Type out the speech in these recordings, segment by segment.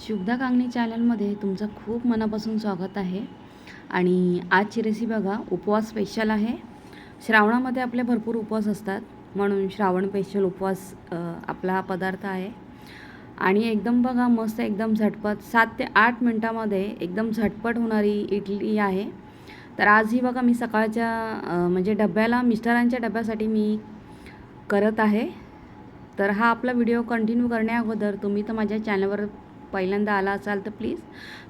शुभदा कांगणी चॅनलमध्ये तुमचं खूप मनापासून स्वागत आहे. आणि आजची रेसिपी बघा उपवास स्पेशल आहे. श्रावणामध्ये आपले भरपूर उपवास असतात. म्हणून श्रावण स्पेशल उपवास आपला हा पदार्थ आहे. आणि एकदम बघा मस्त एकदम झटपट सात ते आठ मिनटामध्ये एकदम झटपट होणारी इडली आहे. तर आज ही बघा मी सकाळच्या म्हणजे डब्याला मिस्टरांच्या डब्यासाठी मी करत आहे. तर हा आपला व्हिडिओ कंटिन्यू करण्याअगोदर तुम्ही तर माझ्या चॅनलवर पहिल्यांदा आला असाल तर प्लीज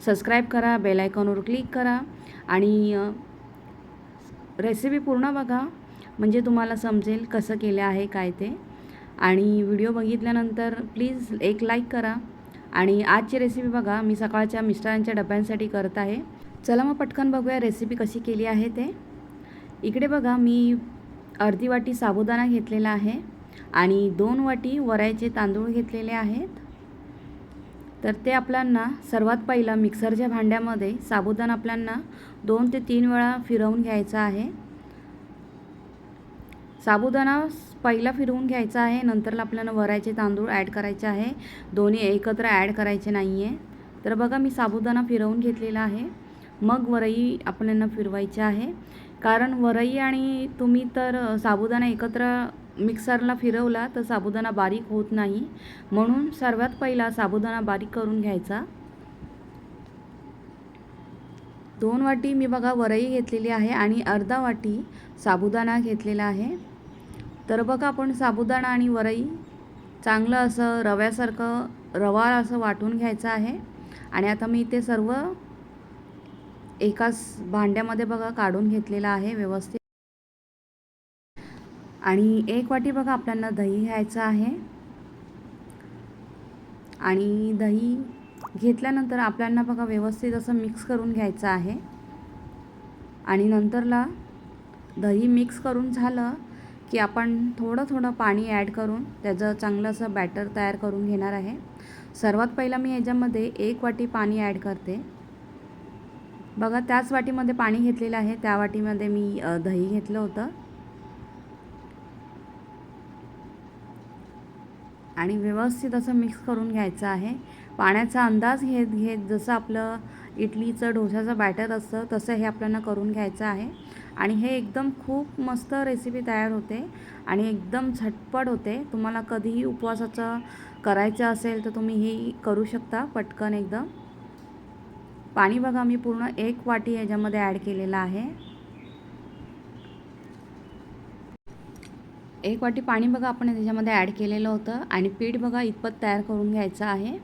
सबस्क्राईब करा बेल आयकॉनवर क्लिक करा आणि रेसिपी पूर्ण बघा म्हणजे तुम्हाला समजेल कसं केलं आहे काय ते. आणि व्हिडिओ बघितल्यानंतर प्लीज एक लाईक करा आणि आजची रेसिपी बघा मी सकाळच्या मिस्टरांच्या डब्यांसाठी करत आहे. चला मग पटकन बघूया रेसिपी कशी केली आहे ते. इकडे बघा मी अर्धी वाटी साबुदाणा घेतलेला आहे आणि दोन वाटी वरायचे तांदूळ घेतलेले आहेत. तर ते आपल्यांना सर्वात पहिला मिक्सरच्या भांड्यामध्ये साबुदाणा आपल्यांना दोन ते तीन वेळा फिरवून घ्यायचा आहे. साबुदाणा पहिला फिरवून घ्यायचा आहे नंतरला आपल्याला वरायचे तांदूळ ॲड करायचे आहे. दोन्ही एकत्र ॲड करायचे नाही आहे तर बघा मी साबुदाणा फिरवून घेतलेला आहे. मग वरई आपल्याला फिरवायची आहे. कारण वरई आणि तुम्ही तर साबुदाणा एकत्र मिक्सरला फिरवला तर साबुदाणा बारीक होत नाही. म्हणून सर्वात पहिला साबुदाणा बारीक करून घ्यायचा. दोन वाटी मी बघा वरई घेतलेली आहे आणि अर्धा वाटी साबुदाणा घेतलेला आहे. तर बघा आपण साबुदाणा आणि वरई चांगलं असं रव्यासारखं रवा असं वाटून घ्यायचं आहे. आणि आता मी ते सर्व एकाच भांड्यामध्ये बघा काढून घेतलेलं आहे व्यवस्थित. आणि एक वाटी बघा आपल्याला दही घ्यायचं आहे. आणि दही घेतल्यानंतर आपल्याला बघा व्यवस्थित असं मिक्स करून घ्यायचं आहे. आणि नंतरला दही मिक्स करून झालं की आपण थोडं थोडं पाणी ॲड करून त्याचं चांगलं असं बॅटर तयार करून घेणार आहे. सर्वात पहिला मी याच्यामध्ये एक वाटी पाणी ॲड करते. बघा त्याच वाटीमध्ये पाणी घेतलेलं आहे. त्या वाटीमध्ये मी दही घेतलं होतं. आणि व्यवस्थित असं मिक्स करून घ्यायचं आहे. पाण्याचा अंदाज घेत घेत जसं आपलं इडलीचं डोसाचं बॅटर असतं तसं हे आपल्याला करून घ्यायचं आहे. आणि हे एकदम खूप मस्त रेसिपी तयार होते आणि एकदम झटपट होते. तुम्हाला कधीही उपवासाचं करायचं असेल तर तुम्ही हे करू शकता पटकन एकदम. पाणी बघा मी पूर्ण एक वाटी याच्यामध्ये ॲड केलेलं आहे. एक वाटी पाणी बघा आपण त्याच्यामध्ये ॲड केलेलं होतं. आणि पीठ बघा इतपत तयार करून घ्यायचं आहे.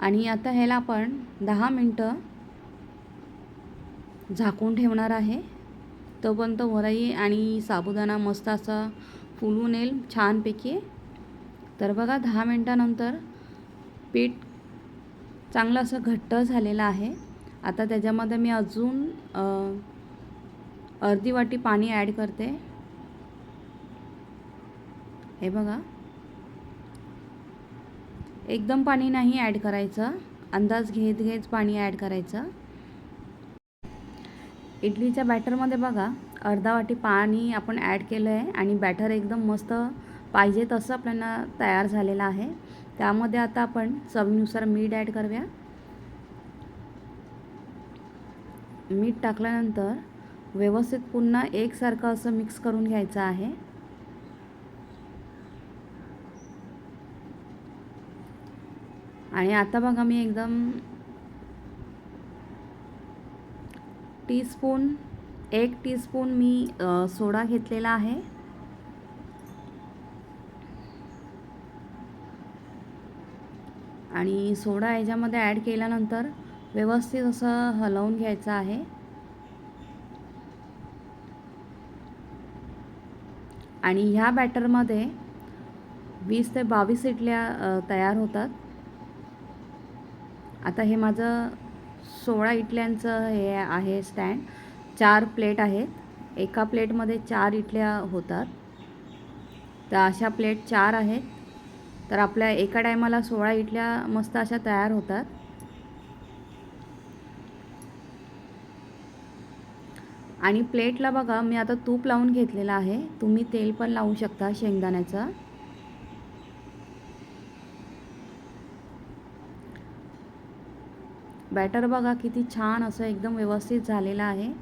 आणि आता ह्याला आपण दहा मिनटं झाकून ठेवणार आहे. तोपर्यंत वरई आणि साबुदाणा मस्त असा फुलून येईल छानपैकी. तर बघा दहा मिनटानंतर पीठ चांगलं असं घट्ट झालेलं आहे. आता त्याच्यामध्ये मी अजून अर्धी वाटी पाणी ॲड करते. हे बघा. एकदम पाणी नाही ॲड करायचं. अंदाज घेत घेत पाणी ॲड करायचं. इडलीच्या बॅटरमध्ये बघा अर्धा वाटी पाणी आपण ॲड केलं आहे आणि बॅटर एकदम मस्त पाहिजे तसं आपल्याला तयार झालेलं आहे. त्यामध्ये आता आपण चवीनुसार मीठ ॲड करूया. मीठ टाकल्यानंतर व्यवस्थित पुन्हा एकसारखं असं मिक्स करून घ्यायचं आहे. आणि आता बघा मी एकदम टीस्पून एक टीस्पून मी सोडा घेतलेला आहे. आणि सोडा याच्यामध्ये ॲड केल्यानंतर व्यवस्थित असं हलवून घ्यायचं आहे. आणि ह्या बॅटरमध्ये वीस ते बावीस इडल्या तयार होतात. आता हे माझं सोळा इडल्यांचं हे आहे स्टँड. चार प्लेट आहेत. एका प्लेटमध्ये चार इडल्या होतात. तर अशा प्लेट चार आहेत. तर आपल्या एका टायमाला सोळा इडल्या मस्त अशा तयार होतात. आणि प्लेटला बघा मी आता तूप लावून घेतलेलं आहे. तुम्ही तेल पण लावू शकता शेंगदाण्याचं. बॅटर बघा किती छान असं एकदम व्यवस्थित झालेलं आहे.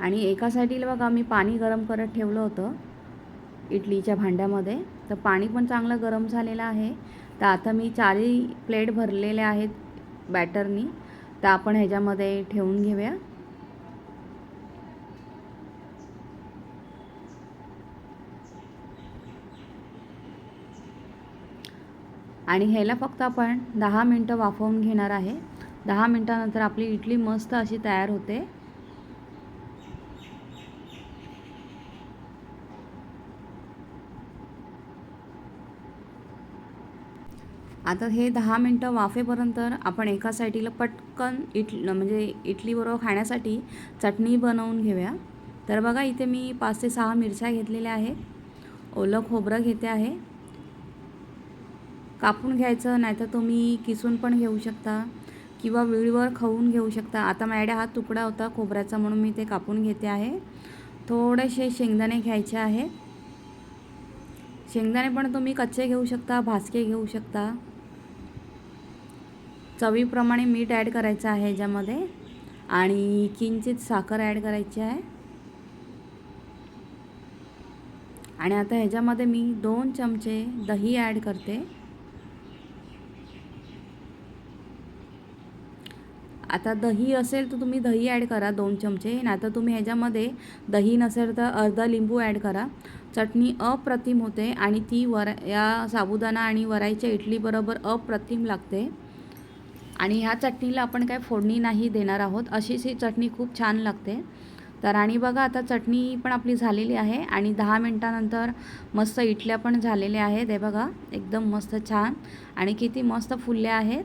आणि एका साईडीला बघा मी पाणी गरम करत ठेवलं होतं इडलीच्या भांड्यामध्ये. तर पाणी पण चांगलं गरम झालेलं आहे. तर आता मी चारही प्लेट भरलेल्या आहेत बॅटरनी. तर आपण ह्याच्यामध्ये ठेवून घेऊया. आणि ह्याला फक्त आपण दहा मिनटं वाफवून घेणार आहे. दहा मिनटानंतर आपली इडली मस्त अशी तयार होते. आता हे दहा मिनटं वाफेपर्यंत आपण एका साईडीला पटकन इट म्हणजे इडलीबरोबर खाण्यासाठी चटणी बनवून घेऊया. तर बघा इथे मी पाच ते सहा मिरच्या घेतलेल्या आहेत. ओलं खोबरं घेते आहे. कापून घ्यायचं नाहीतर तुम्ही किसून पण घेऊ शकता किंवा विळीवर खाऊन घेऊ शकता. आता माझ्याकडे हा तुकडा होता खोबऱ्याचा म्हणून मी ते कापून घेते आहे. थोडेसे शेंगदाणे घ्यायचे आहे. शेंगदाणे पण तुम्ही कच्चे घेऊ शकता भासके घेऊ शकता. चवीप्रमाणे मीठ ॲड करायचं आहे ह्याच्यामध्ये आणि किंचित साखर ॲड करायची आहे. आणि आता ह्याच्यामध्ये मी दोन चमचे दही ॲड करते. आता दही असेल तर तुम्ही दही ॲड करा दोन चमचे. नाहीतर तुम्ही ह्याच्यामध्ये दही नसेल तर अर्धा लिंबू ॲड करा. चटणी अप्रतिम होते आणि ती वर या साबुदाणा आणि वराईच्या इडलीबरोबर अप्रतिम लागते. आणि ह्या चटणीला आपण काय फोडणी नाही देणार आहोत. अशीच ही चटणी खूप छान लागते. तर आणि बघा आता चटणी पण आपली झालेली आहे आणि दहा मिनटानंतर मस्त इडल्या पण झालेल्या आहेत. हे बघा एकदम मस्त छान. आणि किती मस्त फुलल्या आहेत.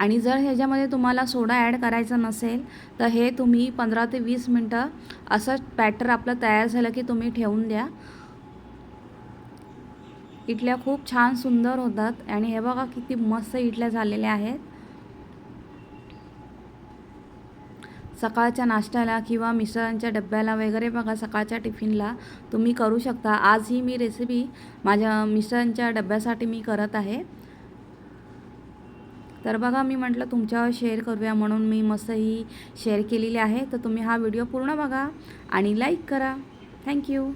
आणि जर ह्याच्यामध्ये तुम्हाला सोडा ॲड करायचा नसेल तर हे तुम्ही पंधरा ते वीस मिनटं असं बॅटर आपलं तयार झालं की तुम्ही ठेवून द्या. इडल्या खूप छान सुंदर होतात आणि हे बघा किती मस्त इडल्या झालेल्या आहेत. सकाळच्या नाश्त्याला किंवा मिसळांच्या डब्याला वगैरे बघा सकाळच्या टिफिनला तुम्ही करू शकता. आज ही मी रेसिपी माझ्या मिसळांच्या डब्यासाठी मी करत आहे. तर बघा मी म्हटलं तुमच्यावर शेअर करूया म्हणून मी मस्त ही शेअर केलेली आहे. तर तुम्ही हा व्हिडिओ पूर्ण बघा आणि लाईक करा. थँक्यू